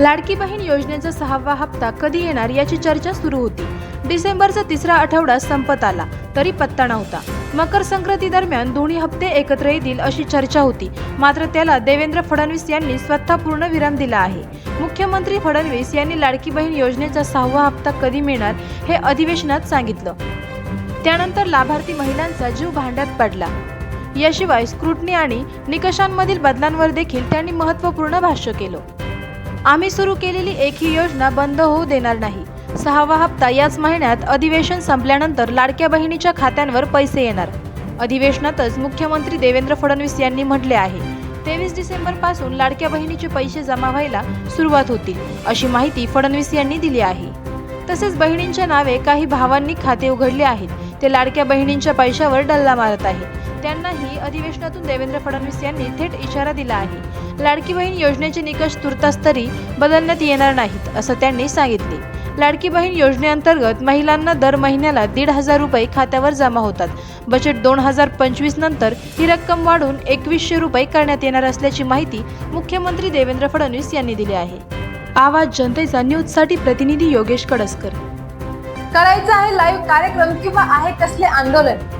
लाडकी बहीण योजनेचा सहावा हप्ता कधी येणार याची चर्चा सुरू होती. डिसेंबरचा तिसरा आठवडा संपत आला तरी पत्ता नव्हता. मकर संक्रांती दरम्यान दोन्ही हप्ते एकत्र येतील अशी चर्चा होती. मात्र त्याला देवेंद्र फडणवीस यांनी स्वतः पूर्ण विराम दिला आहे. मुख्यमंत्री फडणवीस यांनी लाडकी बहीण योजनेचा सहावा हप्ता कधी मिळणार हे अधिवेशनात सांगितलं. त्यानंतर लाभार्थी महिलांचा जीव भांड्यात पडला. याशिवाय स्क्रुटनी आणि निकषांमधील बदलांवर देखील त्यांनी महत्त्वपूर्ण भाष्य केलं. आम्ही सुरू केलेली एकही योजना बंद होऊ देणार नाही. सहावा हप्ता याच महिन्यात अधिवेशन संपल्यानंतर लाडक्या बहिणीच्या खात्यांवर पैसे येणार. अधिवेशनातच मुख्यमंत्री देवेंद्र फडणवीस यांनी म्हटले आहे तेवीस डिसेंबरपासून लाडक्या बहिणीचे पैसे जमा व्हायला सुरुवात होतील अशी माहिती फडणवीस यांनी दिली आहे. तसेच बहिणींच्या नावे काही भावांनी खाते उघडले आहेत ते लाडक्या बहिणींच्या पैशावर डल्ला मारत आहेत. त्यांनाही अधिवेशनातून देवेंद्र फडणवीस यांनी थेट इशारा दिला आहे. लाडकी बहीण योजनेचे निकष तुर्तास तरी बदलण्यात येणार नाहीत असं त्यांनी सांगितले. लाडकी बहीण योजनेअंतर्गत महिलांना दर महिन्याला दीड हजार रुपये खात्यावर जमा होतात. बजेट दोन हजार पंचवीस नंतर ही रक्कम वाढून एकवीसशे रुपये करण्यात येणार असल्याची माहिती मुख्यमंत्री देवेंद्र फडणवीस यांनी दिली आहे. आवाज जनतेचा न्यूजसाठी प्रतिनिधी योगेश कडसकर. करायचं आहे लाईव्ह कार्यक्रम किंवा आहे कसले आंदोलन.